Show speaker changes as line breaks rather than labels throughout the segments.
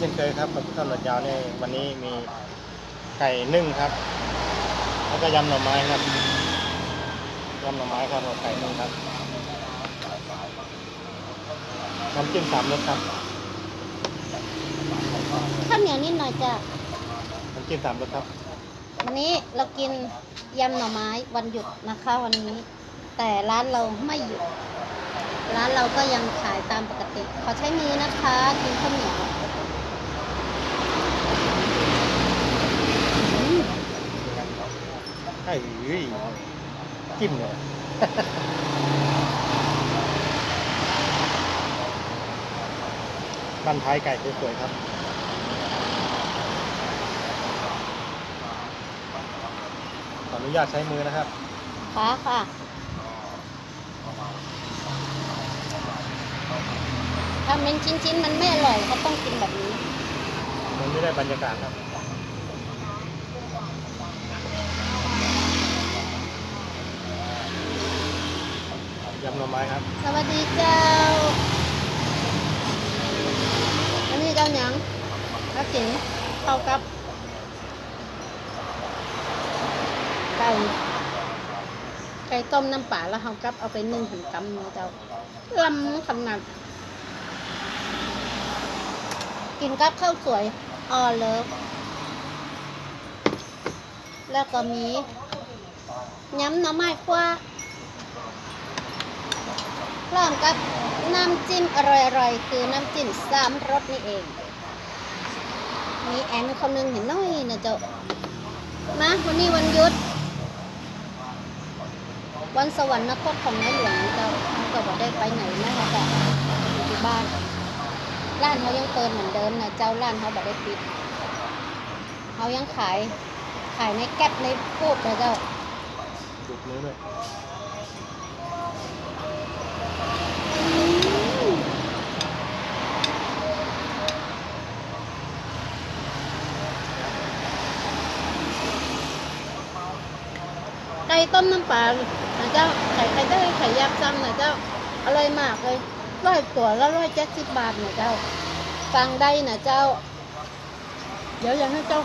เช่นเคยครับกับข้าวหนวดยาวเนี่ยวันนี้มีไก่นึ่งครับ แล้วก็ยำหน่อไม้ครับยำหน่อไม้ครับกับไก่นึ่งครับน้ำจิ้มสามรสครับ
ข้าวเหนียวนิดหน่อยจ้ะ
น้ำจิ้มสามรสครับ
วันนี้เรากินยำหน่อไม้วันหยุดนะคะวันนี้ แต่ร้านเราไม่หยุดร้านเราก็ยังขายตามปกติ ขอใช้มือนะคะกินข้าวเหนียวอืม
ไอ้เฮ้ยจิ้มเลยบันท้ายไก่สวยๆครับขออนุญาตใช้มือนะครับ
ค่ะค่ะถ้าเป็นชิ้นๆ มันไม่อร่อยเขาต้องกินแบบนี้
มันไม่ได้บรรยากาศครับำหน่อไม้ครับ
สวัสดีเจ้า อันนี้เจ้าหยังแล้วกินเข้ากับไก่ไก่ต้มน้ำปลาแล้วเขากับเอาไปนึ่งถึงกำเนาะเจ้าลำขนาดกินกับข้าวสวยออเลิฟแล้วก็มีย้ำน่อไม้คว้า พร้อมกับน้ำจิ้มอร่อยๆ คือน้ำจิ้มสามรสนี่เอง มีแอนคนนึงเห็นน้อยนะเจ้ามาวันนี้วันยุด วันสวรรคตของในหลวงเจ้าเขาก็บอกได้ไปไหนนะคะแต่อยู่ที่บ้าน ร้านเขายังเปิดเหมือนเดิมนะเจ้าร้านเขาบอกได้ปิดเขายังขาย ขายในแก๊ปในพูดนะเจ้า
ดูดมือด้วย
ไก่ ต้มน้ำปลานะเจ้าไข่ไข่ได้ไข่ยักษ์ซ้ำนะเจ้าอร่อยมากเลยร้อยตัวละร้อยเจ็ดสิบบาทนะเจ้าสั่งได้นะเจ้า เดี๋ยวอยากให้เจ้า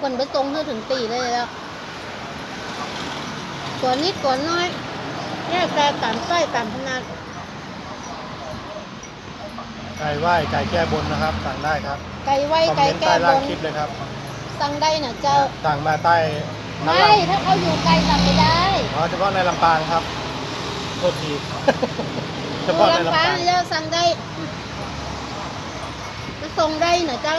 คนไปตรงเพื่อถึงตีเลยแล้วตัวนิดตัวน้อยแยกแต่ตามไส้ตามขนาด
ไก่ไหว้ไก่แก้บนนะครับสั่งได้ครับ
ไก่ไว้
คอม
ไก่
เมนต์
แก้
ใต้
บ
ล่าง
น
คลิปเลยครับ
สั่งได้นะเจ้า
สั่งมาใต้ด้าน
ไม่
ล่าง
ถ้าเขาอยู่ไกลสั่งไม่ได้
อ๋อเฉพาะในลำปางครับโทษทีเฉ
อยู่
พาะใน
ลำ
ลำ
ปา
ปางง
เจ้าสั่งได้จะส่งได้นะเจ้า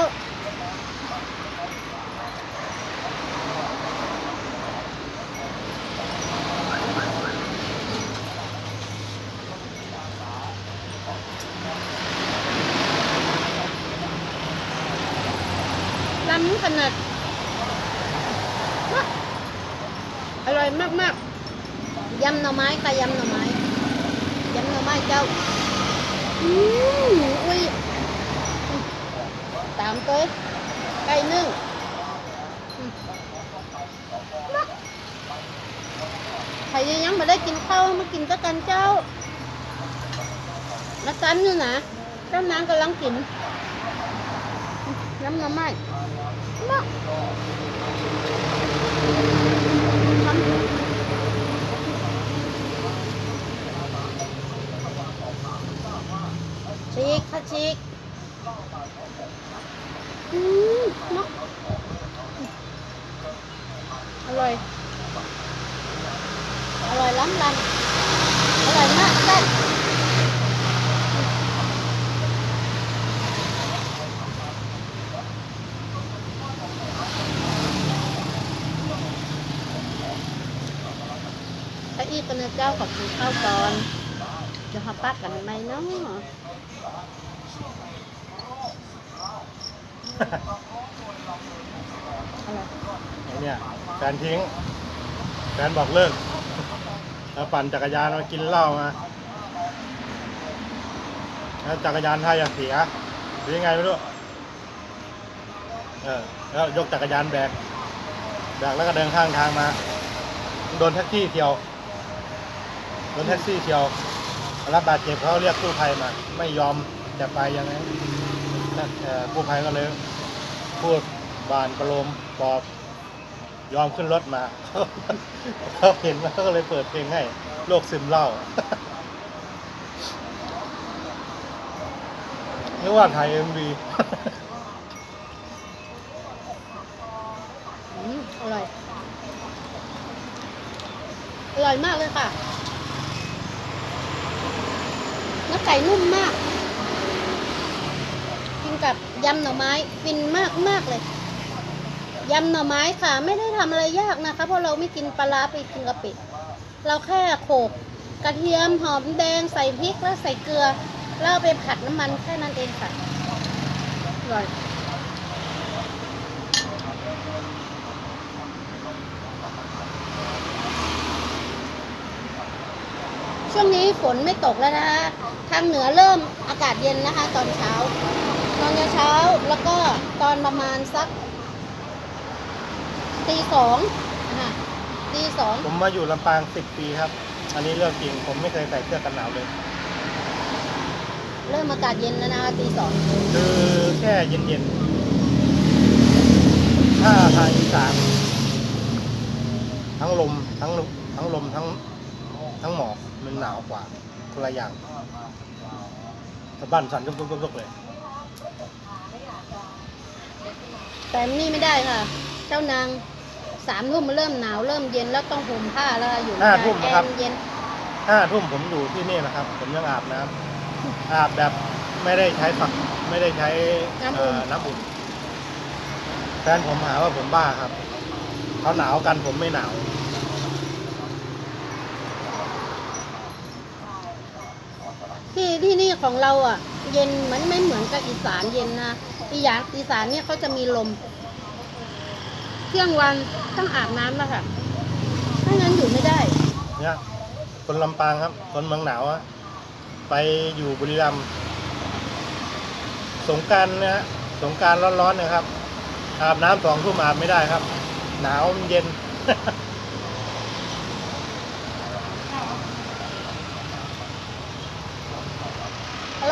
ล้ำขนาดว้าอร่อยมาก ๆยำหน่อไม้ค่ะยำหน่อไม้ยำหน่อไม้เจ้าอืมอุ้ยตามเต้ยไก่นึ่งอืมมาใครยังไม่ได้กินข้าวมากินก็กันเจ้ามาจันอยู่นะเจ้านางกำลังกินน้ำหน่อไม้มาทำ ชีกค่ะชีกอืมเนาะอร่อย อร่อยล้ำลันอร่อยมากแซ่บถ้า อีกกันนะเจ้ากับกินข้าวก่อนจะหาปักกันไหมเนาะอะไร
ไอ้เนี่ยแฟนทิ้งแฟนบอกเลิกแล้วปั่นจักรยานมากินเหล้ามาแล้วจักรยานท่าเสียหรือยังไงไม่รู้เออแล้วยกจักรยานแบกแบกแล้วก็เดินข้างทางมา โดนแท็กซี่เที่ยว นแท็กซี่เที่ยวรับบาดเจ็บเขาเรียกกู้ภัยมา ไม่ยอมจะไปยังไงนั่นกู้ภัยก็เลย พูดบานประโลมปอบ ยอมขึ้นรถมาเขาเห็นแล้วก็เลยเปิดเพลงให้โรคซึมเหล้านึกว่าถ่ายเอ็มวี
อร่อย อร่อยมากเลยค่ะ เนื้อไก่นุ่มมาก กินกับยำหน่อไม้ฟินมากมากเลย ยำหน่อไม้ค่ะ ไม่ได้ทำอะไรยากนะคะ เพราะเราไม่กินปลาร้าไปกินกะปิเราแค่โขกกระเทียมหอมแดงใส่พริกแล้วใส่เกลือแล้วเอาไปผัดน้ำมันแค่นั้นเองค่ะอร่อย ช่วงนี้ฝนไม่ตกแล้วนะคะ ทางเหนือเริ่มอากาศเย็นนะคะ ตอนเช้า ตอนเช้าแล้วก็ตอนประมาณสักตีสองนะคะตีสอง
ผมมาอยู่ลำปางสิบปีครับ อันนี้เรื่องจริง ผมไม่เคยใส่เสื้อกันหนาวเลย
เริ่มอากาศเย็นแล้วนะคะตีสอง
คือแค่เย็นๆ ถ้าทางอีสานทั้งลมทั้งลมทั้งลมทั้งทั้งหมอก มันหนาวกว่าคนละอย่างสะบั้นสั่นยุกๆๆเลย
แต่นี่ไม่ได้ค่ะ เจ้านางสามทุ่มมันเริ่มหนาวเริ่มเย็นแล้วต้องห่มผ้าแล้วค่ะอยู่
ห้าทุ่ม
แอ
นะครับ
ร์เย็น
ห้าทุ่มผมอยู่ที่นี่นะครับ ผมยังอาบน้ำอาบแบบไม่ได้ใช้ฝักไม่ได้ใช้เอ่อน้ำอุ่นแฟนผมหาว่าผมบ้าครับเขาหนาวกันผมไม่หนาว
ที่ที่นี่ของเราอะ เย็นเหมือนไม่เหมือนกับอีสานเย็นนะอีสานอีสานเนี่ยเขาจะมีลม เที่ยงวันต้องอาบน้ำแล้วค่ะถ้างั้นอยู่ไม่ได้
เนี่ยคนลำปางครับ คนเมืองหนาวอะไปอยู่บุรีรัมย์สงการนะฮะสงการร้อนๆนะครับ อาบน้ำสองทุ่มอาบไม่ได้ครับ หนาวมันเย็น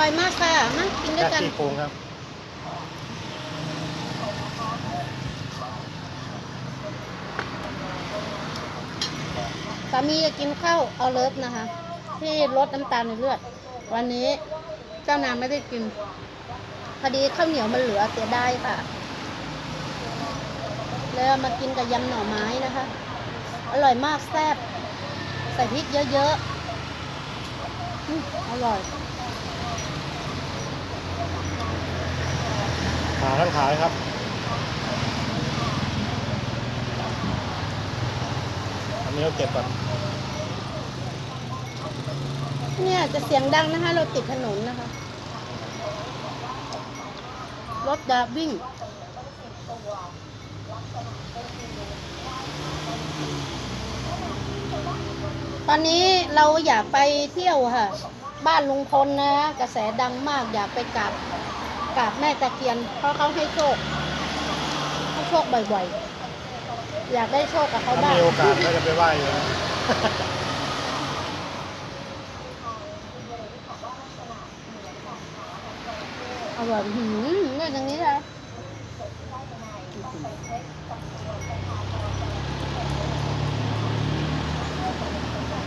ร่อยมากค่ะ มากินด้วย
แค่
กัน
ซี่โครงครับ
สามีจะกินข้าวเอาเลิฟนะคะ ที่ลดน้ำตาลในเลือด วันนี้เจ้านางไม่ได้กิน พอดีข้าวเหนียวมันเหลือเสียดายค่ะเลยเอามากินกับยำหน่อไม้นะคะ อร่อยมากแซ่บใส่พริกเยอะๆอืมอร่อย
ขาทั้งขายครับอันนี้เราเก็บก่อน
เนี่ยจะเสียงดังนะคะ เราติดถนนนะคะ รถดาวิ่งตอนนี้เราอยากไปเที่ยวค่ะ บ้านลุงพลนะ กระแสดังมากอยากไปกราบ กราบแม่ตะเคียนเพราะเขาให้โชคให้โชคบ่อยๆ อยากได้โชคกับเขา
ถ้า
บ้าง
มีโอกาสก็จะไปไหว้อยู่นะ
อร่อยหืมเนี่ยอย่างนี้เลย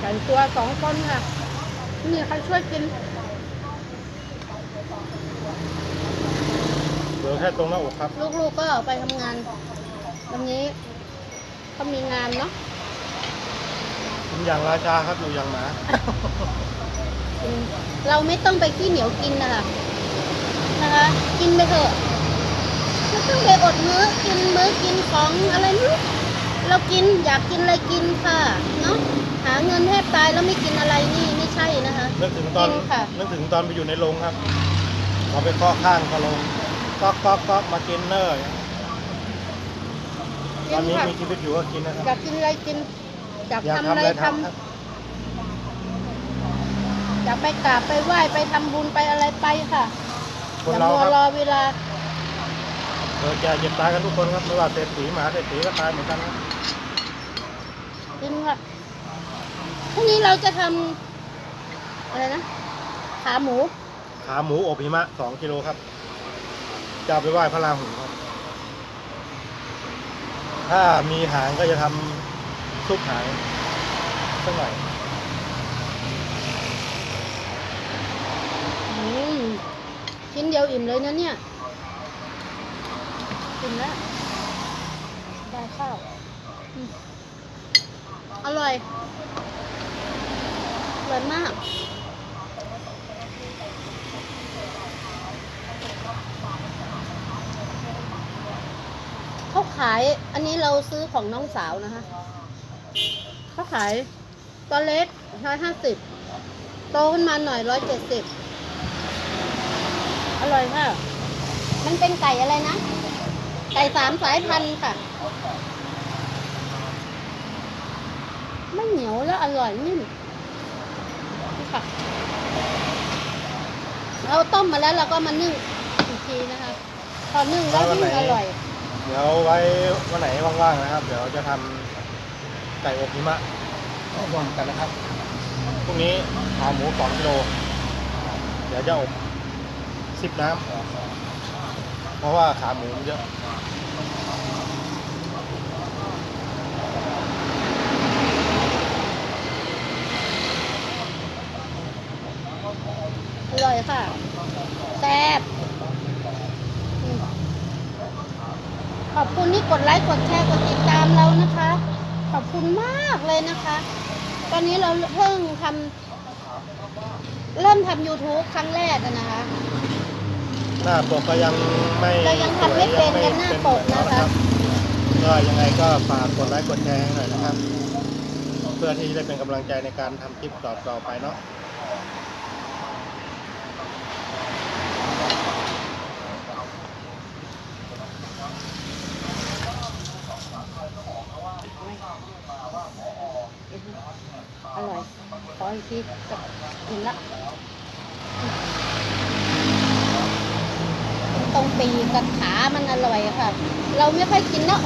ไก่ตัวสองคนค่ะ นี่ใครช่วยกิน
เห ลือแค่ตรงหน้าอกครับ
ลูกๆก็ออกไปทำงานวันนี้เขามีงานเนาะ
กินอย่างราชาครับอยู่อย่างหมา
อืมเราไม่ต้องไปขี้เหนียวกินนะคะนะคะ กินไปเถอะไม่ต้องไปอดมื้อกินมื้อกินของอะไรไม่รู้เรากินอยากกินอะไรกินค่ะเนาะหาเงินแทบตายแล้วไม่กินอะไรนี่ไม่ใช่นะคะ
นึกถึงตอน
จริงค่ะ
นึกถึงตอนไปอยู่ในโรงครับ เราไปเคาะข้างก็ลง ก๊อกก๊อกก๊อกมากินเนอร์ตอนนี้มีชีวิตอยู่ก็กินนะครับ
อยากกินอะไรกินอยาก
อยาก
ทำ
ทำ
อะ
อะไรไร
ทำ
ทำครับ
อยากไปกราบไปไหว้ไปทำบุญไปอะไรไปค่ะ
คน
ย่า
เรา
มัว
ครับ
อเวลา
เกิดแก่เจ็บตายกันทุกคนครับไม่ว่าเศรษฐีมหาเศรษฐีก็ตายเหมือนกันครับ
กินค่ะพรุ่งนี้เราจะทำอะไรนะ ขาหมู
ขาหมูอบหิมะสองกิโลครับ จะเอาไปไหว้พระราหูครับ ถ้ามีหางก็จะทำซุปหางสักหน่อย
ชิ้นเดียวอิ่มเลยนะเนี่ย อิ่มแล้ว ได้ข้าวออร่อย อร่อยมาก ขาย อันนี้เราซื้อของน้องสาวนะคะเขาขายตัวเล็กร้อยห้าสิบโตขึ้นมาหน่อยร้อยเจ็ดสิบอร่อยค่ะ มันเป็นไก่อะไรนะ ไก่สามสายพันธุ์ค่ะ ไม่เหนียวแล้วอร่อยนิ่มค่ะ เราต้มมาแล้วเราก็มานึ่งอีกทีนะคะ พอนึ่งแล้วยิ่งอร่อย
เดี๋ยวไว้วันไหนว่างๆนะครับ เดี๋ยวจะทำไก่อบหิมะให้รวมกันนะครับพรุ่งนี้ขาหมูสองกิโลเดี๋ยวจะอบสิบน้ำเพราะว่าขาหมูมันเยอะ
อร่อยค่ะ แซ่บอืม ขอบคุณที่กดไลค์กดแชร์กดติดตามเรานะคะ ขอบคุณมากเลยนะคะ ตอนนี้เราเพิ่งทำเริ่มทำ YouTube ครั้งแรกอะนะคะ
หน้าปกก็ยังไม่
เรายังทำไม่เป็นกันหน้าปกนะคะ
ก็ยังไงก็ฝากกดไลค์กดแชร์ให้หน่อยนะครับ เพื่อที่จะได้เป็นกำลังใจในการทำคลิปต่อๆไปเนาะ
อร่อย ทีกับหินละตรงปีกับขามันอร่อยค่ะ เราไม่ค่อยกินหน้าอ